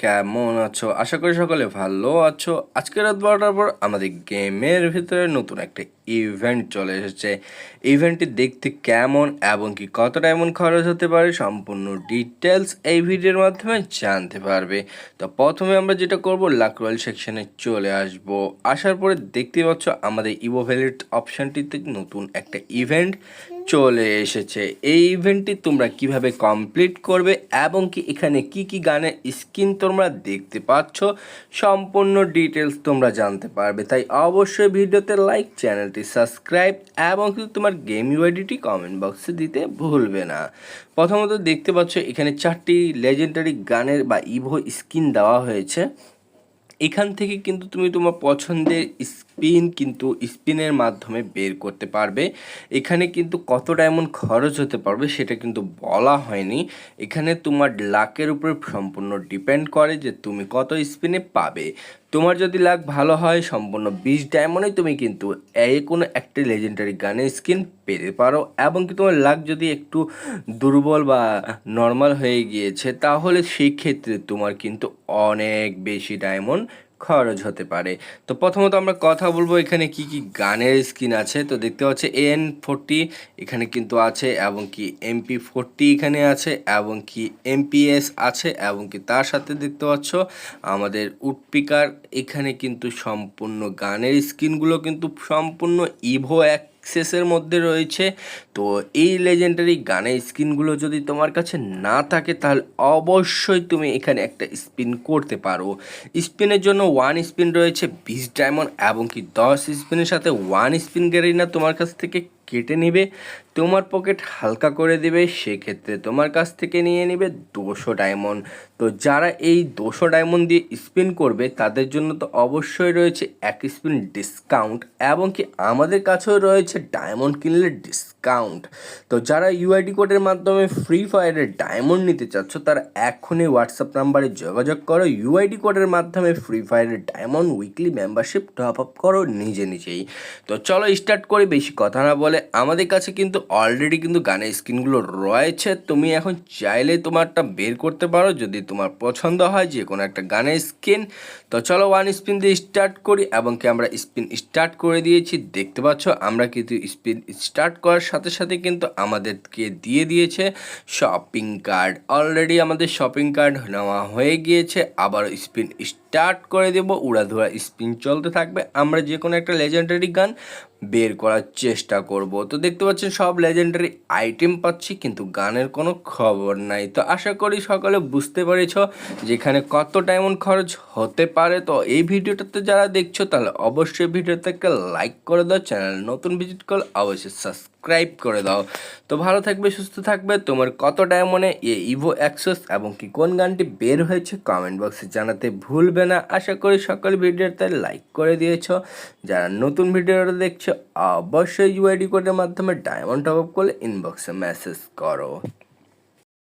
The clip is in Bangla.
কেমন আছো? আশা করি সকলে ভালো আছো। আজকে রাত বারোটার পর আমাদের গেমের ভিতরে নতুন একটা ইভেন্ট চলে এসেছে। ইভেন্টটি দেখতে কেমন এবং কি কতটা এমন খরচ হতে পারে সম্পূর্ণ ডিটেলস এই ভিডিওর মাধ্যমে জানতে পারবে। তো প্রথমে আমরা যেটা করব লাক রয়্যাল সেকশনে চলে আসব। আসার পরে দেখতে পাচ্ছ আমাদের ইভো ভ্যালিড অপশানটিতে নতুন একটা ইভেন্ট চলে এসেছে। এই ইভেন্টটি তোমরা কীভাবে কমপ্লিট করবে এবং কি এখানে কি কি গানের স্কিন তোমরা দেখতে পাচ্ছ, সম্পূর্ণ ডিটেলস তোমরা জানতে পারবে। তাই অবশ্যই ভিডিওতে লাইক চ্যানেলটি সাবস্ক্রাইব এবং কিন্তু তোমার গেম ইউআইডিটি কমেন্ট বক্সে দিতে ভুলবে না। প্রথমত দেখতে পাচ্ছ, এখানে চারটি লেজেন্ডারি গানের বা ইভো স্কিন দেওয়া হয়েছে। এখান থেকে কিন্তু তুমি তোমার পছন্দের স্পিন কিন্তু স্পিনের মাধ্যমে বের করতে পারবে। এখানে কিন্তু কতটা এমন খরচ হতে পারবে সেটা কিন্তু বলা হয়নি। এখানে তোমার লাকের উপরে সম্পূর্ণ ডিপেন্ড করে যে তুমি কত স্পিনে পাবে। তোমার যদি লাক ভালো হয়, সম্পূর্ণ বিশ ডায়মন্ডে তুমি কিন্তু এই কোনো একটি লেজেন্ডারি গানের স্কিন পেতে পারো এবং কি তোমার লাক যদি একটু দুর্বল বা নর্মাল হয়ে গিয়েছে, তাহলে সেই ক্ষেত্রে তোমার কিন্তু অনেক বেশি ডায়মন্ড খরচ হতে পারে। তো প্রথমত আমরা কথা বলব এখানে কি কি গানের স্কিন আছে। তো দেখতে পাচ্ছি এন ফোরটি এখানে কিন্তু আছে এবং কি এমপি ফোরটি এখানে আছে এবং কি এমপিএস আছে এবং কি তার সাথে দেখতে পাচ্ছ আমাদের উটপিকার এখানে কিন্তু সম্পূর্ণ গানের স্কিনগুলো কিন্তু সম্পূর্ণ ইভো এক অ্যাক্সেসের মধ্যে রয়েছে। তো এই লেজেন্ডারি গানের স্কিনগুলো যদি তোমার কাছে না থাকে, তাহলে অবশ্যই তুমি এখানে একটা স্পিন করতে পারো। স্পিনের জন্য ওয়ান স্পিন রয়েছে বিশ ডায়মন্ড এবং কি দশ স্পিনের সাথে ওয়ান স্পিন গ্যারিনা তোমার কাছ থেকে কেটে নেবে, তোমার পকেট হালকা করে দেবে, সেক্ষেত্রে তোমার কাছ থেকে নিয়ে নেবে দুশো ডায়মন্ড তো যারা এই দুশো ডায়মন্ড দিয়ে স্পিন করবে, তাদের জন্য তো অবশ্যই রয়েছে এক স্পিন ডিসকাউন্ট এবং কি আমাদের কাছেও রয়েছে ডায়মন্ড কিনলে ডিসকাউন্ট তো যারা ইউআইডি কোডের মাধ্যমে ফ্রি ফায়ারের ডায়মন্ড নিতে চাচ্ছ, তারা এখনই হোয়াটসঅ্যাপ নাম্বারে যোগাযোগ করো। ইউআইডি কোডের মাধ্যমে ফ্রি ফায়ারের diamond weekly membership top up করো নিজে নিজেই। তো চলো স্টার্ট করি, বেশি কথা না বলে। আমাদের কাছে কিন্তু অলরেডি কিন্তু গানের স্ক্রিনগুলো রয়েছে। তুমি এখন চাইলে তোমারটা বের করতে পারো যদি তোমার পছন্দ হয় যে কোনো একটা গানের স্ক্রিন তো চলো ওয়ান স্পিন দিয়ে স্টার্ট করি এবং কি আমরা স্পিন স্টার্ট করে দিয়েছি। দেখতে পাচ্ছ, আমরা কিন্তু স্পিন স্টার্ট করার সাথে সাথে কিন্তু আমাদেরকে দিয়ে দিয়েছে শপিং কার্ড অলরেডি আমাদের শপিং কার্ড নেওয়া হয়ে গিয়েছে আবার স্পিন স্টার্ট করে দেবো। উড়াধুরা স্পিন চলতে থাকবে। আমরা যে কোনো একটা লেজেন্ডারি গান বের করার চেষ্টা করব। তো দেখতে পাচ্ছেন সব লেজেন্ডারি আইটেম পাচ্ছি, কিন্তু গানের কোনো খবর নাই। তো আশা করি সকালে বুঝতে পেরেছ যেখানে কত ডায়মন্ড খরচ হতে পারে। তো এই ভিডিওটাতে যারা দেখছ, তাহলে অবশ্যই ভিডিওতে একটা লাইক করে দাও। চ্যানেল নতুন ভিজিট করলে অবশ্যই সাবস্ক্রাইব করে দাও। তো ভালো থাকবে, সুস্থ থাকবে। তোমার কত ডায়মন্ডে এ ইভো অ্যাক্সেস এবং কি কোন গানটি বের হয়েছে কমেন্ট বক্সে জানাতে ভুলবে না। আশা করি সকল ভিডিওতে লাইক করে দিয়েছ। যারা নতুন ভিডিওটা দেখছ, অবশ্যই ইউআইডি কোডের মাধ্যমে ডায়মন্ড টপ আপ করলে ইনবক্সে মেসেজ করো।